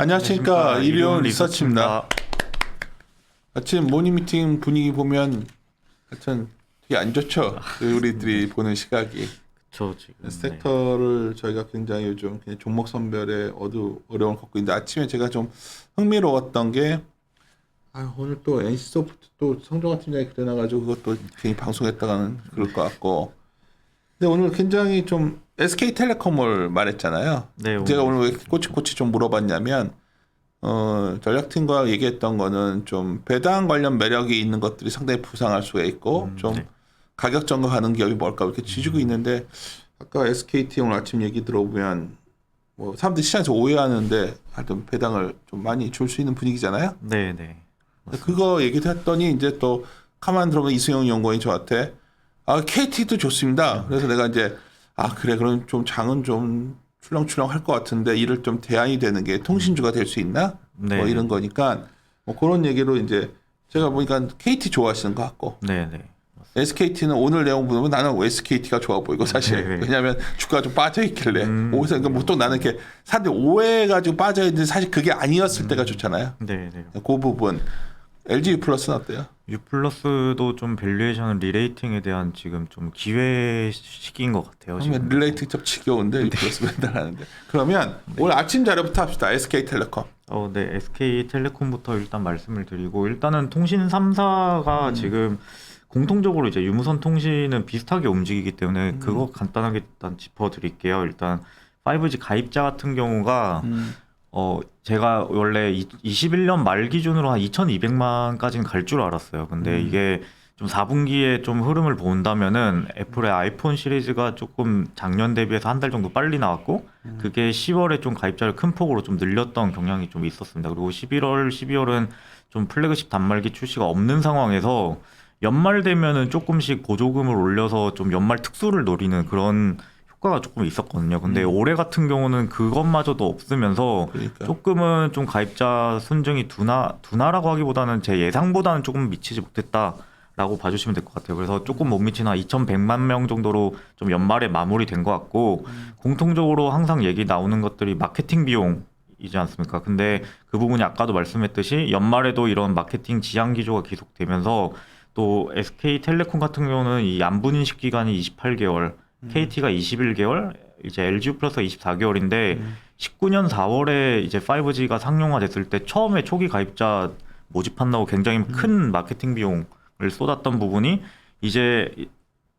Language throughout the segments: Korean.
안녕하십니까. 이리온 리서치입니다. 아침 모닝 미팅 분위기 보면 하여튼 되게 안 좋죠. 그 우리들이 보는 시각이. 그쵸 지금. 네. 섹터를 저희가 굉장히 요즘 그냥 종목 선별에 어두 어려움을 겪고 있는데 아침에 제가 좀 흥미로웠던 게 아, 오늘 또 NC 소프트 또 성종화 팀장이 그래 나가지고 그것도 괜히 방송했다가는 그럴 것 같고 근데 오늘 굉장히 좀 SK텔레콤을 말했잖아요. 네, 제가 오늘 오늘 왜 꼬치꼬치 좀 물어봤냐면 어, 전략팀과 얘기했던 거는 좀 배당 관련 매력이 있는 것들이 상당히 부상할 수가 있고 음, 좀 네. 가격 전가하는 기업이 뭘까 이렇게 지지고 있는데 아까 SKT 오늘 아침 얘기 들어보면 뭐 사람들이 시장에서 오해하는데 하여튼 배당을 좀 많이 줄 수 있는 분위기잖아요. 네, 네. 그거 얘기도 했더니 이제 또 가만 들어보면 이승용 연구원이 저한테 아 KT도 좋습니다. 그래서 내가 이제 아 그래 그럼 좀 장은 좀 출렁출렁 할 것 같은데 이를 좀 대안이 되는 게 통신주가 될 수 있나? 네. 뭐 이런 거니까 뭐 그런 얘기로 이제 제가 보니까 KT 좋아하시는 것 같고 네, 네. SKT는 오늘 내용 보면 나는 SKT가 좋아 보이고 사실 네, 네. 왜냐하면 주가가 좀 빠져 있길래 음. 오해서 그러니까 보통 나는 이렇게 사람들이 오해가지고 빠져 있는데 사실 그게 아니었을 때가 좋잖아요. 네, 네. 그 부분 LG 플러스는 어때요? U 플러스도 좀 밸류에이션 리레이팅에 대한 지금 좀 기회 시기인 것 같아요. 지금. 릴레이트 좀 지겨운데 유 플러스 맨날 하는데 그러면 오늘 아침 자료부터 합시다. SK텔레콤. 어, 네. SK 텔레콤부터 일단 말씀을 드리고 일단은 통신 3사가 음. 지금 공통적으로 이제 유무선 통신은 비슷하게 움직이기 때문에 음. 그거 간단하게 일단 짚어 드릴게요. 일단 5G 가입자 같은 경우가 음. 어 제가 원래 이, 21년 말 기준으로 한 2,200만까지는 갈 줄 알았어요. 근데 음. 이게 좀 4분기에 좀 흐름을 본다면은 애플의 아이폰 시리즈가 조금 작년 대비해서 한 달 정도 빨리 나왔고 음. 그게 10월에 좀 가입자를 큰 폭으로 좀 늘렸던 경향이 좀 있었습니다. 그리고 11월, 12월은 좀 플래그십 단말기 출시가 없는 상황에서 연말 되면은 조금씩 보조금을 올려서 좀 연말 특수를 노리는 그런 효과가 조금 있었거든요. 근데 음. 올해 같은 경우는 그것마저도 없으면서 그러니까 조금은 좀 가입자 순증이 둔화 둔화라고 하기보다는 제 예상보다는 조금 미치지 못했다 라고 봐주시면 될 것 같아요. 그래서 조금 못 미치나 2,100만 명 정도로 좀 연말에 마무리된 것 같고 공통적으로 항상 얘기 나오는 것들이 마케팅 비용 이지 않습니까? 근데 그 부분이 아까도 말씀했듯이 연말에도 이런 마케팅 지양 기조가 계속되면서 또 SK텔레콤 같은 경우는 이 안분 인식 기간이 28개월, KT가 21개월, 이제 LG 플러스가 24개월인데 음. 19년 4월에 이제 5G가 상용화됐을 때 처음에 초기 가입자 모집한다고 굉장히 큰 마케팅 비용을 쏟았던 부분이 이제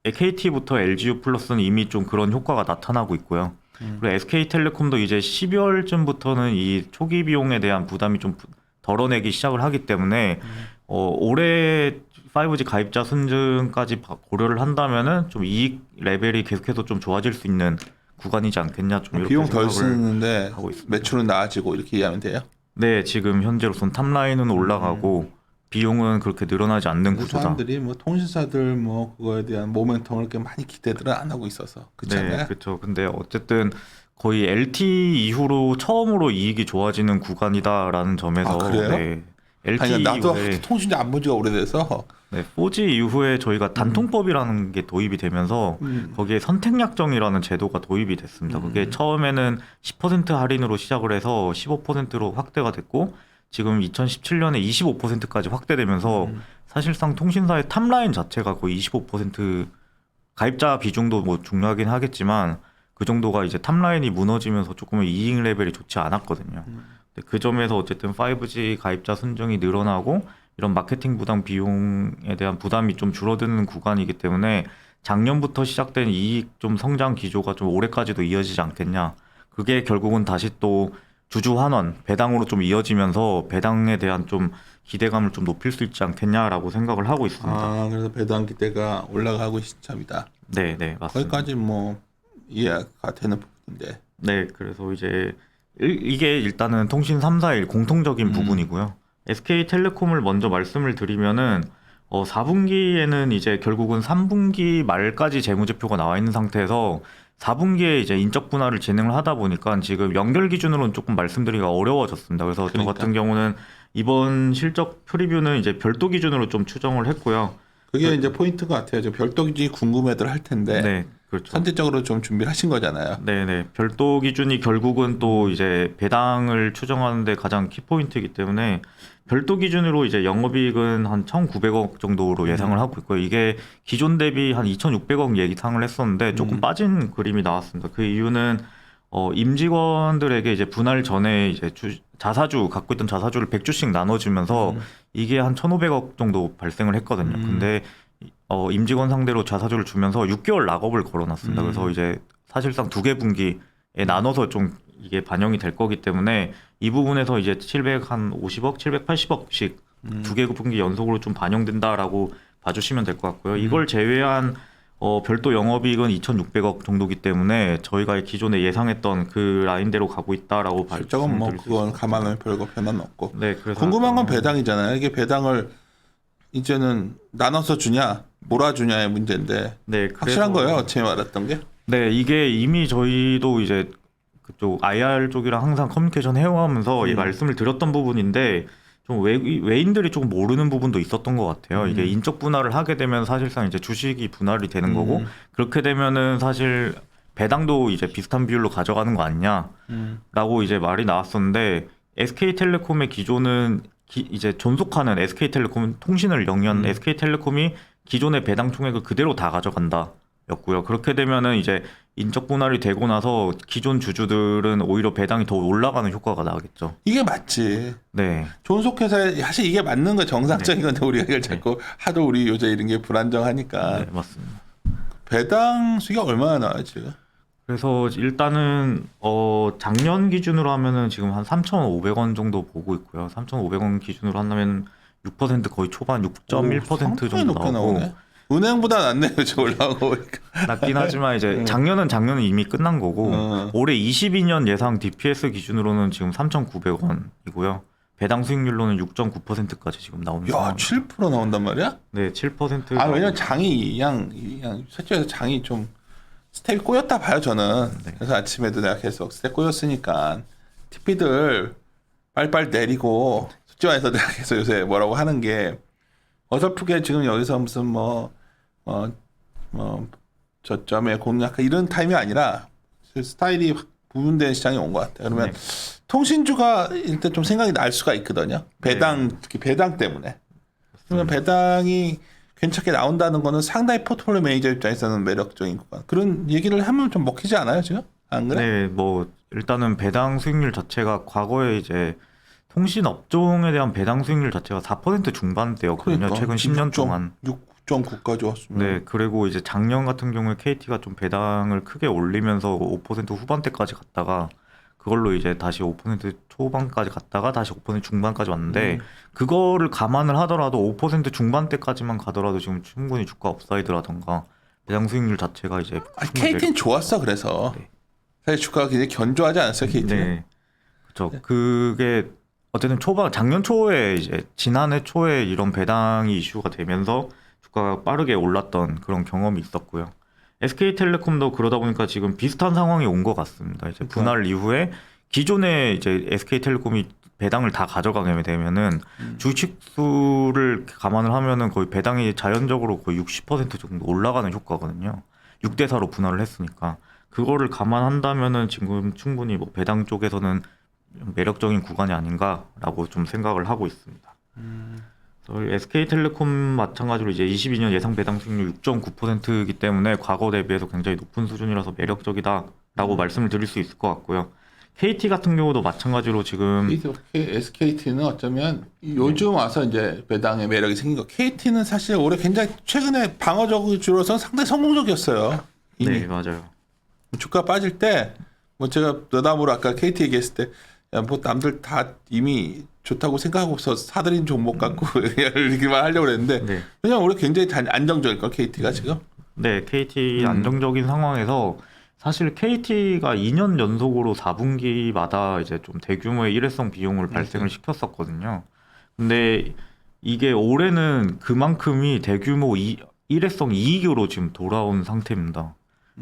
KT부터 LGU 플러스는 이미 좀 그런 효과가 나타나고 있고요. 음. 그리고 SK텔레콤도 이제 12월쯤부터는 이 초기 비용에 대한 부담이 좀 부- 덜어내기 시작을 하기 때문에 어, 올해 5G 가입자 순증까지 바- 고려를 한다면은 좀 이익 레벨이 계속해서 좀 좋아질 수 있는 구간이지 않겠냐 좀 이렇게 비용 덜 쓰는데 하고 있습니다. 매출은 나아지고 이렇게 이해하면 돼요. 네, 지금 현재로선 탑라인은 올라가고 비용은 그렇게 늘어나지 않는 구조다. 사람들이 뭐 통신사들 뭐 그거에 대한 모멘텀을 이렇게 많이 기대들은 안 하고 있어서 그렇잖아요. 네, 그렇죠. 근데 어쨌든 거의 LT 이후로 처음으로 이익이 좋아지는 구간이다라는 점에서 아, 그래요? 네, LT 아니 나도 통신사 안본 지가 오래돼서 네, 4G 이후에 저희가 단통법이라는 게 도입이 되면서 음. 거기에 선택약정이라는 제도가 도입이 됐습니다. 그게 처음에는 10% 할인으로 시작을 해서 15%로 확대가 됐고 지금 2017년에 25%까지 확대되면서 음. 사실상 통신사의 탑라인 자체가 거의 25% 가입자 비중도 뭐 중요하긴 하겠지만 그 정도가 이제 탑라인이 무너지면서 조금 이익 레벨이 좋지 않았거든요. 음. 그 점에서 어쨌든 5G 가입자 순증이 늘어나고 이런 마케팅 부담 비용에 대한 부담이 좀 줄어드는 구간이기 때문에 작년부터 시작된 이익 좀 성장 기조가 좀 올해까지도 이어지지 않겠냐. 그게 결국은 다시 또 주주 환원, 배당으로 좀 이어지면서 배당에 대한 좀 기대감을 좀 높일 수 있지 않겠냐라고 생각을 하고 있습니다. 아 그래서 배당 기대가 올라가고 시점이다. 네, 네, 맞습니다. 거기까지 뭐 이해가 되는 부분인데. 네, 그래서 이제 일- 이게 일단은 통신 3사일 공통적인 음. 부분이고요. SK텔레콤을 먼저 말씀을 드리면은 어 4분기에는 이제 결국은 3분기 말까지 재무제표가 나와 있는 상태에서 4분기에 이제 인적 분할을 진행을 하다 보니까 지금 연결 기준으로는 조금 말씀드리기가 어려워졌습니다. 그래서 저 그러니까. 같은 경우는 이번 실적 프리뷰는 이제 별도 기준으로 좀 추정을 했고요. 그게 이제 포인트 같아요. 저 별도 기준이 궁금해들 할 텐데. 네. 그렇죠. 선제적으로 좀 준비를 하신 거잖아요. 네네 별도 기준이 결국은 또 이제 배당을 추정하는데 가장 키포인트이기 때문에 별도 기준으로 이제 영업이익은 한 1,900억 정도로 예상을 하고 있고요. 이게 기존 대비 한 2,600억 예상을 했었는데 조금 음. 빠진 그림이 나왔습니다. 그 이유는 어, 임직원들에게 이제 분할 전에 이제 주, 자사주 갖고 있던 자사주를 100주씩 나눠주면서 음. 이게 한 1,500억 정도 발생을 했거든요. 음. 근데 어, 임직원 상대로 자사주를 주면서 6개월 락업을 걸어놨습니다. 음. 그래서 이제 사실상 두 개 분기에 나눠서 좀 이게 반영이 될 거기 때문에 이 부분에서 이제 750억, 780억씩 음. 두개 분기 연속으로 좀 반영된다라고 봐주시면 될 것 같고요. 이걸 제외한 어, 별도 영업이익은 2,600억 정도기 때문에 저희가 기존에 예상했던 그 라인대로 가고 있다라고 실적은 뭐 그건 감안하면 별거 변화는 없고. 네, 그래서 궁금한 건 아까- 배당이잖아요. 이게 배당을 이제는 나눠서 주냐, 몰아주냐의 문제인데 네, 확실한 거예요. 제가 말했던 게. 네, 이게 이미 저희도 이제 그쪽 IR 쪽이랑 항상 커뮤니케이션 해오면서 이 음. 말씀을 드렸던 부분인데 좀 외, 외인들이 조금 모르는 부분도 있었던 것 같아요. 이게 음. 인적 분할을 하게 되면 사실상 이제 주식이 분할이 되는 거고 음. 그렇게 되면은 사실 배당도 이제 비슷한 비율로 가져가는 거 아니냐라고 음. 이제 말이 나왔었는데 SK텔레콤의 기존은 기- 이제 존속하는 SK텔레콤 통신을 영위한 음. SK텔레콤이 기존의 배당 총액을 그대로 다 가져간다. 였고요. 그렇게 되면은 이제 인적 분할이 되고 나서 기존 주주들은 오히려 배당이 더 올라가는 효과가 나겠죠. 이게 맞지. 네. 존속회사에 사실 이게 맞는 거 정상적인 건데 우리가 이걸 자꾸 하도 우리 요새 이런 게 불안정하니까 네, 맞습니다. 배당 수익이 얼마나 나와요 지금? 그래서 일단은 어 작년 기준으로 하면은 지금 한 3,500원 정도 보고 있고요. 3,500원 기준으로 한다면 6% 거의 초반 6.1% 상당히 정도 높게 나오고 나오네. 은행보다 낫네요. 저 올라온 거 보니까. 낮긴 하지만 이제 작년은 작년은 이미 끝난 거고 어. 올해 22년 예상 DPS 기준으로는 지금 3,900원이고요. 배당 수익률로는 6.9%까지 지금 나오는 야, 상황입니다. 7% 나온단 말이야? 네, 7%. 아, 왜냐면 장이 그냥 그냥 실제로 장이 좀 스텝이 꼬였다 봐요, 저는. 네. 그래서 아침에도 내가 계속 스텝 꼬였으니까 TP들 빨빨 내리고 솔직히 말해서 내가 계속 요새 뭐라고 하는 게 어설프게 지금 여기서 무슨 뭐, 뭐, 뭐, 저점에 공략 이런 타임이 아니라 스타일이 확 구분된 시장이 온 것 같아요. 그러면 네. 통신주가 일단 좀 생각이 날 수가 있거든요. 배당, 특히 배당 때문에. 그러면 배당이 괜찮게 나온다는 거는 상당히 포트폴리오 매니저 입장에서는 매력적인 구간. 그런 얘기를 하면 좀 먹히지 않아요, 지금? 안 그래? 네, 뭐 일단은 배당 수익률 자체가 과거에 이제 통신 업종에 대한 배당 수익률 자체가 4% 중반대였거든요. 최근 10년 동안. 6.9까지 왔습니다. 네, 그리고 이제 작년 같은 경우에 KT가 좀 배당을 크게 올리면서 5% 후반대까지 갔다가 그걸로 이제 다시 5% 초반까지 갔다가 다시 5% 중반까지 왔는데 음. 그거를 감안을 하더라도 5% 중반대까지만 가더라도 지금 충분히 주가 업사이드라던가 배당 수익률 자체가 이제 충분히 KT는 좋았어, 그래서. 네. 사실 주가가 굉장히 견조하지 않았어요, KT는? 네. 그렇죠. 그게 어쨌든 초반 작년 초에 이제 지난해 초에 이런 배당이 이슈가 되면서 주가가 빠르게 올랐던 그런 경험이 있었고요. SK텔레콤도 그러다 보니까 지금 비슷한 상황이 온 것 같습니다. 이제 그러니까. 분할 이후에 기존에 이제 SK텔레콤이 배당을 다 가져가게 되면은 음. 주식 수를 감안을 하면은 거의 배당이 자연적으로 거의 60% 정도 올라가는 효과거든요. 6대 4로 분할을 했으니까 그거를 감안한다면은 지금 충분히 뭐 배당 쪽에서는 매력적인 구간이 아닌가라고 좀 생각을 하고 있습니다. 저희 SK텔레콤 마찬가지로 이제 22년 예상 배당 수익률 6.9%이기 때문에 과거 대비해서 굉장히 높은 수준이라서 매력적이다라고 말씀을 드릴 수 있을 것 같고요. KT 같은 경우도 마찬가지로 지금 SKT는 어쩌면 요즘 와서 이제 배당의 매력이 생긴 거. KT는 사실 올해 굉장히 최근에 방어적으로 줄어서 상당히 성공적이었어요. 이미. 네 맞아요. 주가 빠질 때 뭐 제가 너담으로 아까 KT 얘기했을 때 야, 뭐 남들 다 이미 좋다고 생각하고서 사들인 종목 갖고 이렇게만 하려고 그랬는데 네. 왜냐면 올해 굉장히 단- 안정적일 걸 KT가 지금 네, KT 음. 안정적인 상황에서 사실 KT가 2년 연속으로 4분기마다 이제 좀 대규모의 일회성 비용을 발생을 시켰었거든요. 근데 이게 올해는 그만큼이 대규모 이, 일회성 이익으로 지금 돌아온 상태입니다.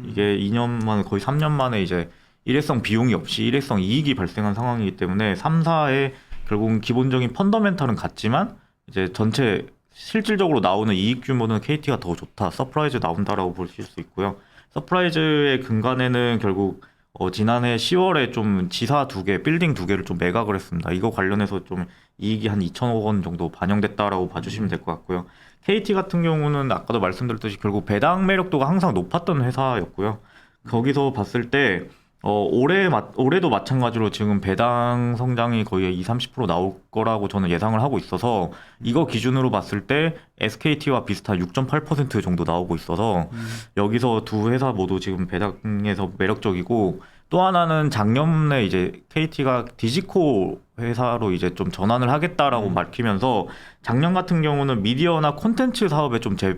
이게 2년 만에 거의 3년 만에 이제 일회성 비용이 없이 일회성 이익이 발생한 상황이기 때문에 3사의 결국은 기본적인 펀더멘탈은 같지만 이제 전체 실질적으로 나오는 이익 규모는 KT가 더 좋다, 서프라이즈 나온다라고 보실 수 있고요. 서프라이즈의 근간에는 결국 어, 지난해 10월에 좀 지사 두 개, 빌딩 두 개를 좀 매각을 했습니다. 이거 관련해서 좀 이익이 한 2천억 원 정도 반영됐다라고 봐주시면 될 것 같고요. KT 같은 경우는 아까도 말씀드렸듯이 결국 배당 매력도가 항상 높았던 회사였고요. 거기서 봤을 때 어, 올해 마, 올해도 마찬가지로 지금 배당 성장이 거의 2, 30% 나올 거라고 저는 예상을 하고 있어서 이거 기준으로 봤을 때 SKT와 비슷한 6.8% 정도 나오고 있어서 여기서 두 회사 모두 지금 배당에서 매력적이고 또 하나는 작년에 이제 KT가 디지코 회사로 이제 좀 전환을 하겠다라고 밝히면서 작년 같은 경우는 미디어나 콘텐츠 사업에 좀 재,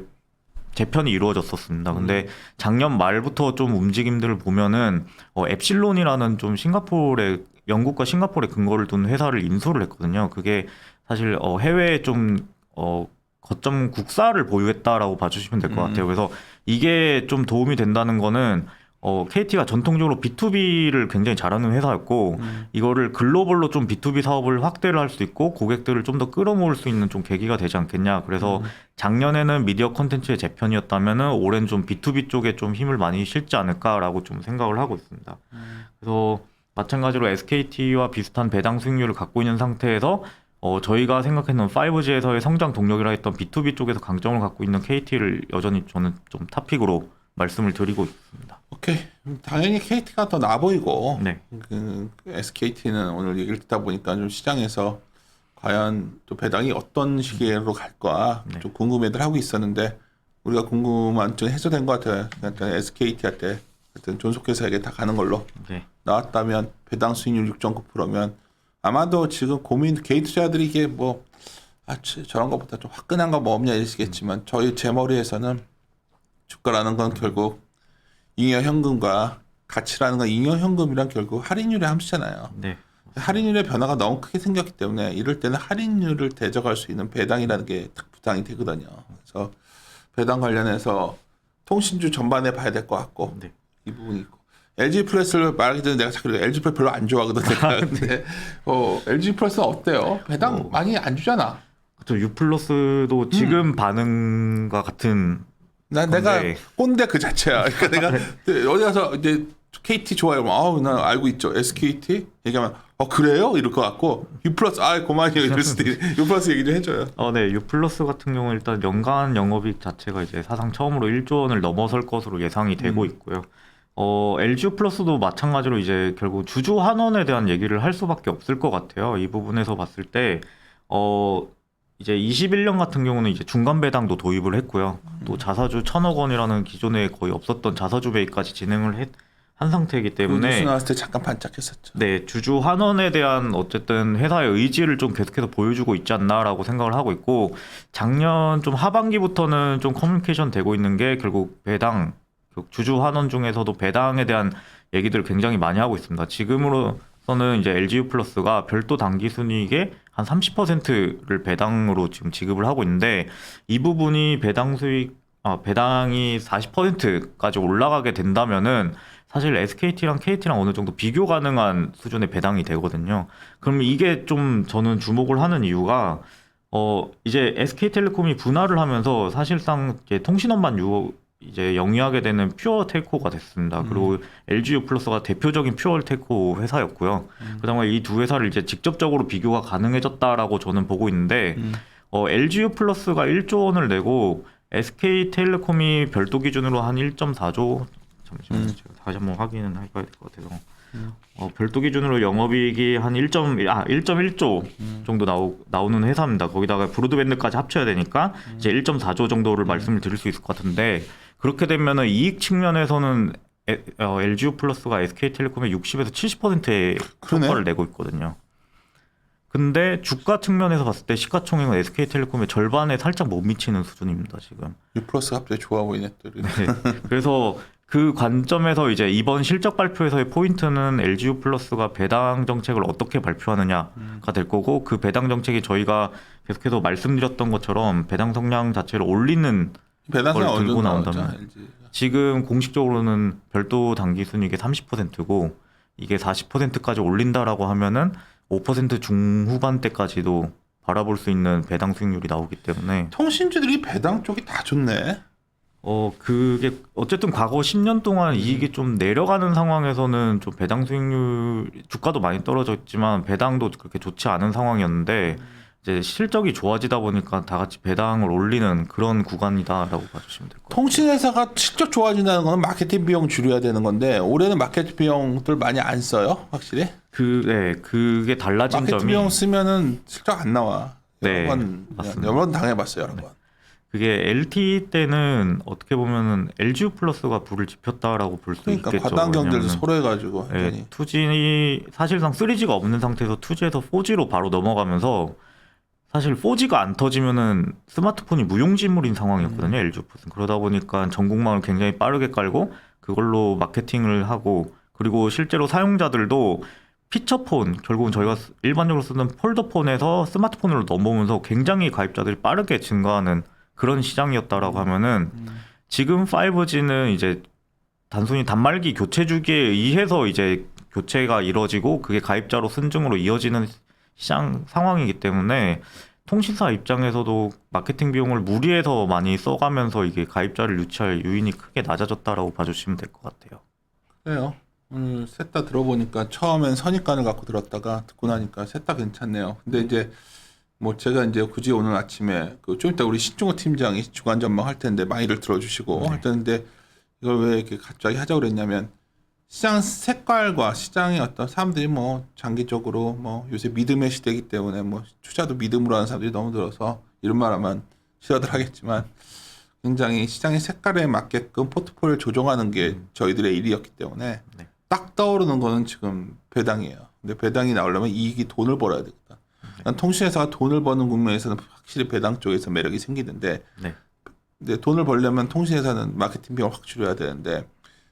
재편이 이루어졌었습니다. 근데 작년 말부터 좀 움직임들을 보면은 어, 앱실론이라는 좀 싱가포르의 영국과 싱가포르에 근거를 둔 회사를 인수를 했거든요. 그게 사실 어, 해외에 좀 어, 거점 국사를 보유했다라고 봐주시면 될것 음. 같아요. 그래서 이게 좀 도움이 된다는 거는 어, KT가 전통적으로 B2B를 굉장히 잘하는 회사였고 음. 이거를 글로벌로 좀 B2B 사업을 확대를 할 수 있고 고객들을 좀 더 끌어모을 수 있는 좀 계기가 되지 않겠냐. 그래서 음. 작년에는 미디어 컨텐츠의 재편이었다면은 올해는 좀 B2B 쪽에 좀 힘을 많이 실지 않을까라고 좀 생각을 하고 있습니다. 그래서 마찬가지로 SKT와 비슷한 배당 수익률을 갖고 있는 상태에서 어, 저희가 생각했던 5G에서의 성장 동력이라 했던 B2B 쪽에서 강점을 갖고 있는 KT를 여전히 저는 좀 탑픽으로 말씀을 드리고 있습니다. 오케이. 당연히 KT가 더 나아 보이고 네. 그 SKT는 오늘 얘기를 듣다 보니까 좀 시장에서 과연 또 배당이 어떤 시기로 갈까 네. 좀 궁금해들 하고 있었는데 우리가 궁금한 좀 해소된 것 같아요. 그러니까 SKT한테 하여튼 존속해서에게 다 가는 걸로 네. 나왔다면 배당 수익률 6.9%면 아마도 지금 고민 개인 투자들이 이게 뭐 아, 저- 저런 것보다 좀 화끈한 거 뭐 없냐 이러시겠지만 저희 제 머리에서는 주가라는 건 결국 잉여 현금과 가치라는 건 잉여 현금이란 결국 할인율의 함수잖아요. 네. 할인율의 변화가 너무 크게 생겼기 때문에 이럴 때는 할인율을 대적할 수 있는 배당이라는 게딱 부담이 되거든요. 그래서 배당 관련해서 통신주 전반에 봐야 될 것 같고 네. 이 부분이 있고 LG 플러스를 말하기 전에 내가 자꾸 LG 플러스 별로 안 좋아하거든 내가 근데 어, LG 플러스는 어때요? 배당 어. 많이 안 주잖아. 저 유플러스도 지금 반응과 같은 난 내가. 꼰대 그 자체야. 그러니까 내가 네. 어디 가서 이제 KT 좋아요. 아우 난 알고 있죠. SKT 얘기하면 어 그래요? 이럴 것 같고 U 플러스 아 고마워요 이럴 수도 있 U 플러스 얘기 좀 해줘요. 어, 네. 유플러스 같은 경우는 일단 연간 영업이익 자체가 이제 사상 처음으로 1조 원을 넘어설 것으로 예상이 되고 음. 있고요. 어, LG 플러스도 마찬가지로 이제 결국 주주 환원에 대한 얘기를 할 수밖에 없을 것 같아요. 이 부분에서 봤을 때, 어, 이제 21년 같은 경우는 이제 중간 배당도 도입을 했고요. 또 자사주 천억 원이라는 기존에 거의 없었던 자사주 배입까지 진행을 했, 한 상태이기 그 때문에 뉴스 나왔을 때 잠깐 반짝했었죠. 네, 주주 환원에 대한 어쨌든 회사의 의지를 좀 계속해서 보여주고 있지 않나라고 생각을 하고 있고 작년 좀 하반기부터는 좀 커뮤니케이션 되고 있는 게 결국 배당 그 주주 환원 중에서도 배당에 대한 얘기들을 굉장히 많이 하고 있습니다. 지금으로서는 이제 LGU 플러스가 별도 당기 순이익의 한 30%를 배당으로 지금 지급을 하고 있는데 이 부분이 배당 수익 아, 배당이 40%까지 올라가게 된다면은 사실 SKT랑 KT랑 어느 정도 비교 가능한 수준의 배당이 되거든요. 그럼 이게 좀 저는 주목을 하는 이유가 어 이제 SK텔레콤이 분할을 하면서 사실상 통신원만 유 이제 영위하게 되는 퓨어 텔코가 됐습니다. 그리고 LGU 플러스가 대표적인 퓨어 텔코 회사였고요. 그다음에 이 두 회사를 이제 직접적으로 비교가 가능해졌다라고 저는 보고 있는데 음. 어, LGU 플러스가 1조 원을 내고 SK텔레콤이 별도 기준으로 한 1.4조 잠시만요. 음. 제가 다시 한번 확인은 해봐야 될 것 같아서 음. 어, 별도 기준으로 영업이익이 한 1. 아 1.1조 음. 정도 나오, 나오는 회사입니다. 거기다가 브로드밴드까지 합쳐야 되니까 음. 이제 1.4조 정도를 말씀을 드릴 수 있을 것 같은데 그렇게 되면은 이익 측면에서는 에, 어, LGU 플러스가 SK텔레콤의 60에서 70%의 그러네. 성과를 내고 있거든요. 근데 주가 측면에서 봤을 때 시가총액은 SK텔레콤의 절반에 살짝 못 미치는 수준입니다 지금. U 플러스 갑자기 좋아 보이네. 네. 그래서 그 관점에서 이제 이번 실적 발표에서의 포인트는 LGU 플러스가 배당 정책을 어떻게 발표하느냐가 될 거고 그 배당 정책이 저희가 계속해서 말씀드렸던 것처럼 배당 성량 자체를 올리는 어느 정도 들고? 나온다면. LG. 지금 공식적으로는 별도 당기 순이익의 30%고 이게 40%까지 올린다라고 하면은 5% 중후반대까지도 바라볼 수 있는 배당 수익률이 나오기 때문에 통신주들이 배당 쪽이 다 좋네. 어 그게 어쨌든 과거 10년 동안 이익이 좀 내려가는 상황에서는 좀 배당 수익률 주가도 많이 떨어졌지만 배당도 그렇게 좋지 않은 상황이었는데 이제 실적이 좋아지다 보니까 다 같이 배당을 올리는 그런 구간이다라고 봐주시면 될 것 같아요. 통신회사가 실적 좋아진다는 건 마케팅 비용 줄여야 되는 건데 올해는 마케팅 비용들 많이 안 써요, 확실히. 그, 네, 그게 달라진 마케팅 점이 비용 쓰면은 실적 안 나와. 네, 여러 번 맞습니다. 여러 번 당해봤어요, 여러 번. 그게 LTE 때는 어떻게 보면은 LGU 플러스가 불을 지폈다라고 볼 수 그러니까 있겠죠. 과단경들도 왜냐면은 서로 해가지고 예, 완전히. 2G 사실상 3G가 없는 상태에서 2G에서 4G로 바로 넘어가면서 사실 4G가 안 터지면은 스마트폰이 무용지물인 상황이었거든요. 음. LG 플러스 그러다 보니까 전국망을 굉장히 빠르게 깔고 그걸로 마케팅을 하고 그리고 실제로 사용자들도 피처폰 결국은 저희가 쓰- 일반적으로 쓰는 폴더폰에서 스마트폰으로 넘어오면서 굉장히 가입자들이 빠르게 증가하는 그런 시장이었다라고 하면은 음. 지금 5G는 이제 단순히 단말기 교체 주기에 의해서 이제 교체가 이뤄지고 그게 가입자로 순증으로 이어지는 시장 상황이기 때문에 통신사 입장에서도 마케팅 비용을 무리해서 많이 써가면서 이게 가입자를 유치할 요인이 크게 낮아졌다라고 봐주시면 될 것 같아요. 그래요. 오늘 셋 다 들어보니까 처음엔 선입관을 갖고 들었다가 듣고 나니까 셋 다 괜찮네요. 근데 이제 뭐 제가 이제 굳이 오늘 아침에 그 좀 이따 우리 신중호 팀장이 주간 전망 할 텐데 많이들 들어주시고 네. 할 텐데 이걸 왜 이렇게 갑자기 하자고 그랬냐면 시장 색깔과 시장의 어떤 사람들이 뭐 장기적으로 뭐 요새 믿음의 시대이기 때문에 뭐 투자도 믿음으로 하는 사람들이 너무 들어서 이런 말하면 싫어들 하겠지만 굉장히 시장의 색깔에 맞게끔 포트폴리오를 조정하는 게 저희들의 일이었기 때문에 네. 딱 떠오르는 거는 지금 배당이에요. 근데 배당이 나오려면 이익이 돈을 벌어야 되겠다. 난 통신회사가 돈을 버는 국면에서는 확실히 배당 쪽에서 매력이 생기는데 네. 근데 돈을 벌려면 통신회사는 마케팅 비용을 확 줄여야 되는데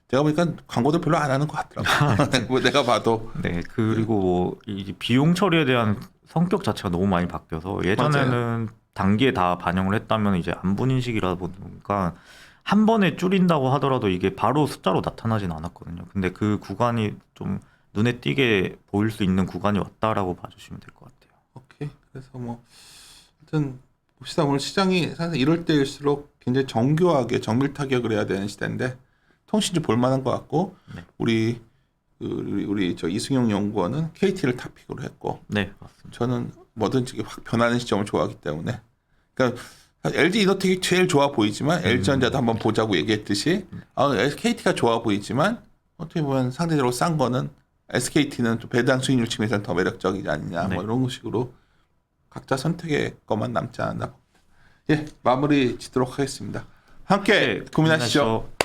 제가 보니까 광고도 별로 안 하는 것 같더라고요. 뭐 내가 봐도 네, 그리고 이 비용 처리에 대한 성격 자체가 너무 많이 바뀌어서 예전에는 단기에 다 반영을 했다면 이제 안분 인식이라 보니까 한 번에 줄인다고 하더라도 이게 바로 숫자로 나타나진 않았거든요. 근데 그 구간이 좀 눈에 띄게 보일 수 있는 구간이 왔다라고 봐주시면 될 것 같아요. 그래서 뭐 하여튼 봅시다. 오늘 시장이 사실 이럴 때일수록 굉장히 정교하게 정밀 타격을 해야 되는 시대인데 통신주 볼만한 것 같고 네. 우리 그 우리, 우리 저 이승용 연구원은 KT를 탑픽으로 했고 네, 맞습니다. 저는 뭐든지 확 변하는 시점을 좋아하기 때문에 그러니까 LG 이노텍이 제일 좋아 보이지만 LG전자도 한번 보자고 얘기했듯이 아, KT가 좋아 보이지만 어떻게 보면 상대적으로 싼 거는 SKT는 좀 배당 수익률 측면에서는 더 매력적이지 않냐 네. 뭐 이런 식으로 각자 선택의 것만 남지 않았나 봅니다. 예 마무리 짓도록 하겠습니다. 함께 네, 고민하시죠. 고민하시죠.